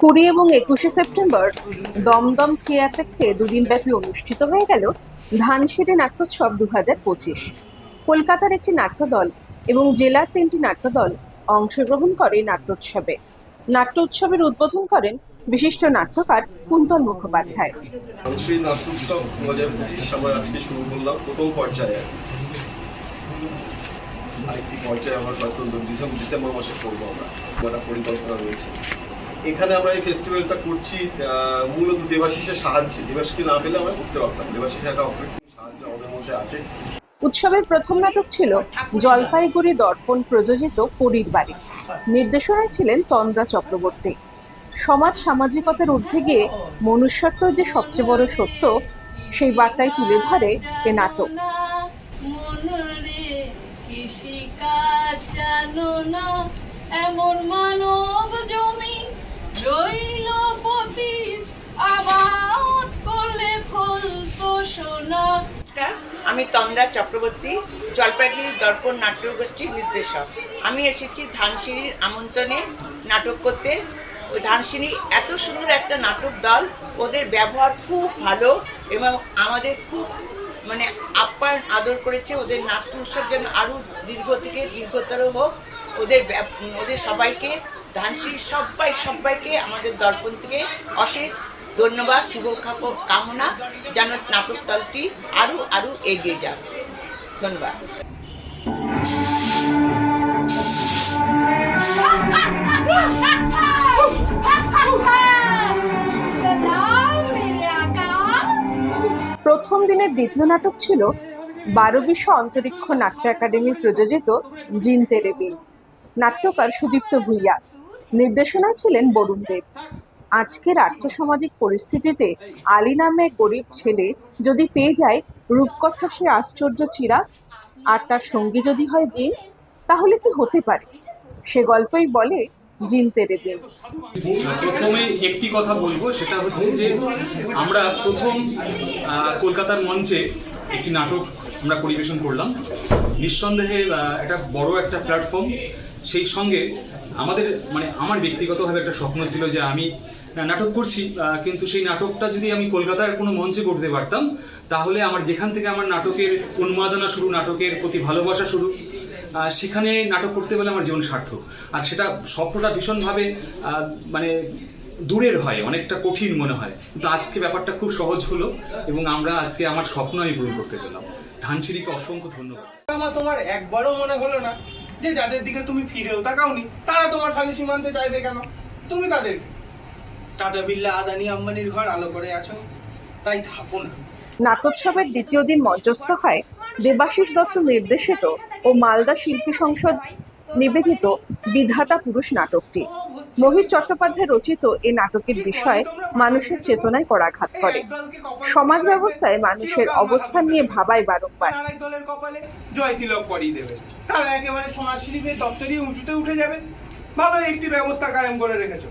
কুড়ি এবং একুশে সেপ্টেম্বর দমদম থিয়েটার্সে দুদিন ব্যাপী অনুষ্ঠিত হয়ে গেল ধানসিঁড়ি নাট্যোৎসব দু হাজার পঁচিশ। কলকাতার একটি নাট্যদল এবং জেলার তিনটি নাট্যদল অংশগ্রহণ করে নাট্যোৎসবে। নাট্য উৎসবের উদ্বোধন করেন বিশিষ্ট নাট্যকার কুন্তল মুখোপাধ্যায়। নাট্যোৎসব দু হাজার পঁচিশ আজকে শুরু করলাম প্রথম পর্যায়ে। আরেকটি পর্যায়ে আমরা হয়তো ডিসেম্বর ডিসেম্বর মাসে করব আমরা। একটা পরিকল্পনা রয়েছে। এখানে আমরা এই ফেস্টিভ্যালটা করছি মূলত দেবাশিসের সাহায্যে। দেবাশিসকে না পেলে আমরা করতে পারতাম দেবাশিসের একটা অপরিচিত সাহায্য আমাদের মধ্যে আছে। উৎসবের প্রথম নাটক ছিল জলপাইগুড়ি দর্পণ প্রযোজিত পরীর বাড়ি। নির্দেশনায় ছিলেন তন্দ্রা চক্রবর্তী। সমাজ সামাজিকতার ঊর্ধ্বে গিয়ে মনুষ্যত্ব যে সবচেয়ে বড় সত্য, সেই বার্তায় তুলে ধরে এ নাটক। কৃষিকাজ জানো না, এমন মানব জমি রইল পতি আবাদ করলে ফল তো সোনা। আমি তন্দ্রা চক্রবর্তী জলপাইগুড়ি দর্পণ নাট্যগোষ্ঠীর নির্দেশক। আমি এসেছি ধানসিঁড়ির আমন্ত্রণে নাটক করতে। ধানসিঁড়ি এত সুন্দর একটা নাটক দল, ওদের ব্যবহার খুব ভালো এবং আমাদের খুব মানে আপ্যায়ন, আদর করেছে। ওদের নাট্য উৎসব যেন আরও দীর্ঘ থেকে দীর্ঘতর হোক, ওদের ওদের সবাইকে ধানশ্রী সবাই, সবাইকে আমাদের দর্পণ থেকে অশেষ ধন্যবাদ শুভ কামনা যেন নাটক দলটি আরও আরও এগিয়ে যাক। ধন্যবাদ। দিনের দ্বিতীয় নাটক ছিল বারো বিশ্ব অন্তরিক্ষ নাট্য একাডেমি প্রযোজিত জিন তেরেবিল নাট্যকার সুদীপ্ত ভুইয়া। নির্দেশনায় ছিলেন বরুণ দেব। আজকের আর্থসামাজিক পরিস্থিতিতে আলী নামে গরিব ছেলে যদি পেয়ে যায়, রূপকথা সে আশ্চর্য চিরা। আর তার সঙ্গী যদি হয় জিন, তাহলে কি হতে পারে? সে গল্পই বলে প্রথমে একটি কথা বলব, সেটা হচ্ছে যে আমরা প্রথম কলকাতার মঞ্চে একটি নাটক আমরা পরিবেশন করলাম। নিঃসন্দেহে এটা বড় একটা প্ল্যাটফর্ম সেই সঙ্গে আমাদের মানে আমার ব্যক্তিগতভাবে একটা স্বপ্ন ছিল যে আমি নাটক করছি কিন্তু সেই নাটকটা যদি আমি কলকাতার কোনো মঞ্চে করতে পারতাম, তাহলে আমার যেখান থেকে আমার নাটকের উন্মাদনা শুরু, নাটকের প্রতি ভালোবাসা শুরু সেখানে নাটক করতে পারলে আমার জীবন সার্থক। আর সেটা স্বপ্নটা ভীষণভাবে আহ, মানে দূরের হয় অনেকটা কঠিন মনে হয়। কিন্তু আজকে ব্যাপারটা খুব সহজ হলো এবং আমরা আজকে আমার স্বপ্ন আমি পূরণ করতে পেলাম। ধানসিঁড়িকে অসংখ্য ধন্যবাদ। আমার তোমার একবারও মনে হলো না যে যাদের দিকে তুমি ফিরেও তাকাওনি তারা তোমার সালি সীমান্তে চাইবে কেন? তুমি তাদের টাটা বিল্লা আদানি আম্বানির ঘর আলো করে আছো তাই থাকো না। নাটোৎসবের দ্বিতীয় দিন মঞ্চস্থ হয় দেবাশিস দত্ত নির্দেশিত ও মালদা শিল্পী সংসদ নিবেদিত বিধাতা পুরুষ নাটকটি। মোহিত চট্টোপাধ্যায় রচিত এ নাটকের বিষয় মানুষের চেতনায় করাঘাত করে। সমাজ ব্যবস্থায় মানুষের অবস্থান নিয়ে ভাবায় বারংবার। দলের কপালে পরিয়ে দেবে। তারা একেবারে সোনার পেয়ে দপ্তরি উঁচুতে উঠে যাবে। ভালো একটি ব্যবস্থা কায়েম করে রেখেছো।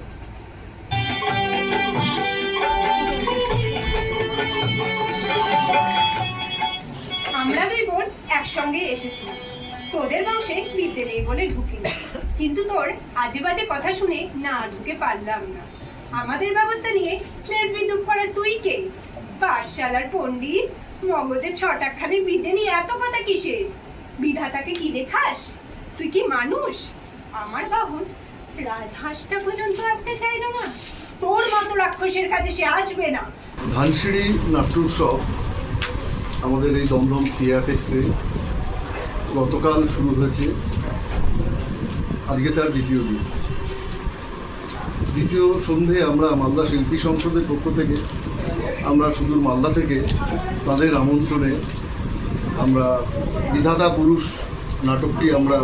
একসঙ্গে এসেছিলাম তোদের বংশে বিদ্যে নেই বলে ঢুকিনি। কিন্তু তোর আজে বাজে কথা শুনে না ঢুকে পারলাম না। আমাদের ব্যবস্থা নিয়ে স্লেজ বিদ্যুৎ করার তুই কে? পাঠশালার পণ্ডিত, মগজে ছটাকখানি বিদ্যে নিয়ে এত কথা কিসে? বিধাতাকে কি লেখাস? তুই কি মানুষ? আমার বাহন রাজহাঁসটা পর্যন্ত আসতে চাইলো না। তোর মতো রাক্ষসের কাছে সে আসবে না। ধানসিঁড়ি নাট্য উৎসব আমাদের এই দমদম থিয়াফেক্সে গতকাল শুরু হয়েছে। আজকে তার দ্বিতীয় দিন। দ্বিতীয় সন্ধে আমরা মালদা শিল্পী সংসদের পক্ষ থেকে আমরা সুদূর মালদা থেকে তাদের আমন্ত্রণে আমরা বিধাতা পুরুষ নাটকটি আমরা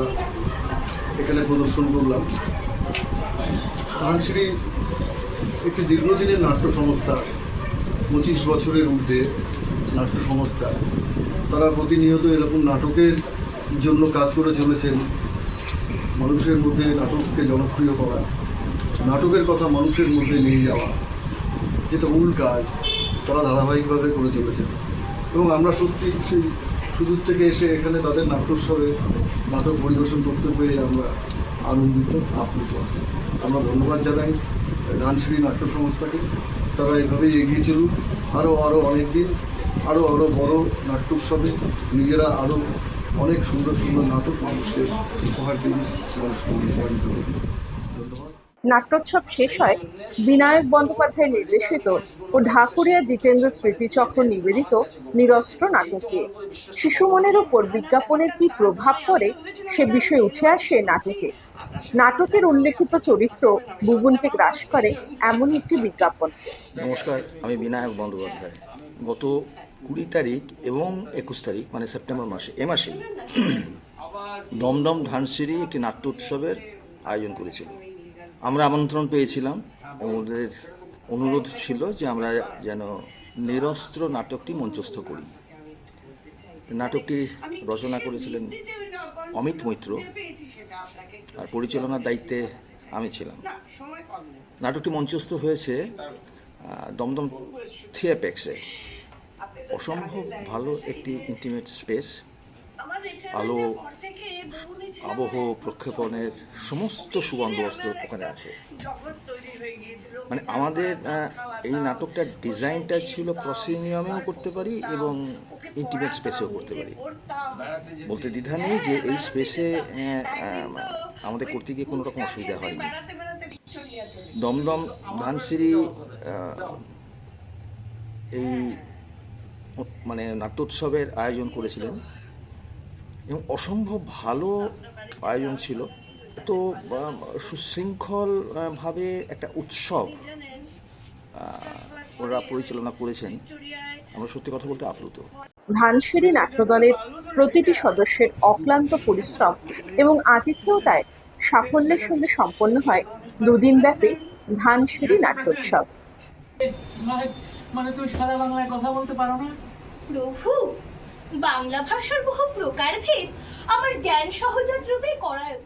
এখানে প্রদর্শন করলাম। ধানসিঁড়ি একটি দীর্ঘদিনের নাট্য সংস্থা, পঁচিশ বছরের ঊর্ধ্বে নাট্য সংস্থা। তারা প্রতিনিয়ত এরকম নাটকের জন্য কাজ করে চলেছেন। মানুষের মধ্যে নাটককে জনপ্রিয় করা, নাটকের কথা মানুষের মধ্যে নিয়ে যাওয়া, যেটা মূল কাজ, তারা ধারাবাহিকভাবে করে চলেছেন। এবং আমরা সত্যি সেই সুদূর থেকে এসে এখানে তাদের নাট্যোৎসবে নাটক পরিবেশন করতে পেরে আমরা আনন্দিত, আপ্লুত। আমরা ধন্যবাদ জানাই ধানসিঁড়ি নাট্য সংস্থাকে। তারা এভাবেই এগিয়ে চলুক। আরও আরও অনেক দিন আরও আরও বড় নাট্য উৎসবে নিজেরা আরও অনেক সুন্দর সুন্দর নাটক মানুষকে উপহার দিন মানুষকে অনুপ্রাণিত করুন। ধন্যবাদ। নাট্যোৎসব শেষ হয় বিনায়ক বন্দ্যোপাধ্যায় নির্দেশিত ও ঢাকুরিয়া জিতেন্দ্র স্মৃতিচক্র নিবেদিত নিরস্ত্র নাটকে। শিশু মনের ওপর বিজ্ঞাপনের কি প্রভাব পড়ে সে বিষয়ে উঠে আসে নাটকে। নাটকের উল্লেখিত চরিত্র বুবুনকে গ্রাস করে এমন একটি বিজ্ঞাপন। নমস্কার আমি বিনায়ক বন্দ্যোপাধ্যায়। গত কুড়ি তারিখ এবং একুশ তারিখ মানে সেপ্টেম্বর মাসে, এ মাসেই। দমদম ধানসিঁড়ি একটি নাট্য উৎসবের আয়োজন করেছিল। আমরা আমন্ত্রণ পেয়েছিলাম। আমাদের অনুরোধ ছিল যে আমরা যেন নিরস্ত্র নাটকটি মঞ্চস্থ করি। নাটকটি রচনা করেছিলেন অমিত মৈত্র। আর পরিচালনার দায়িত্বে আমি ছিলাম। নাটকটি মঞ্চস্থ হয়েছে দমদম থিয়েপেক্সে। অসম্ভব ভালো একটি ইন্টিমেট স্পেস আলো আবহ প্রক্ষেপণের সমস্ত সুবন্দোবস্ত ওখানে আছে। মানে আমাদের আহ, এই নাটকটার ডিজাইনটা ছিল প্রসিনিয়ামেও করতে পারি এবং ইন্টিমেট স্পেসেও করতে পারি। বলতে দ্বিধা নেই যে এই স্পেসে আমাদের করতে গিয়ে কোনো রকম অসুবিধা হয়নি। দমদম ধানসিঁড়ি আহ, এই ও- মানে নাট্যোৎসবের আয়োজন করেছিলেন। এবং অসম্ভব ভালো আয়োজন ছিল। তো আহ, সুশৃঙ্খল আহ, ভাবে একটা উৎসব ওরা পরিচালনা করেছেন। আমরা সত্যি কথা বলতে আপ্লুত। ধানসিঁড়ি নাট্যদলের প্রতিটি সদস্যের অক্লান্ত পরিশ্রম এবং আতিথেয়তায় সাফল্যের সঙ্গে সম্পন্ন হয় দুদিন ব্যাপী ধানসিঁড়ি নাট্যোৎসব। মানে তুমি সারা বাংলায় কথা বলতে পারো না? প্রভু বাংলা ভাষার বহু প্রকারভেদ আমার জ্ঞান সহজাত রূপে করায়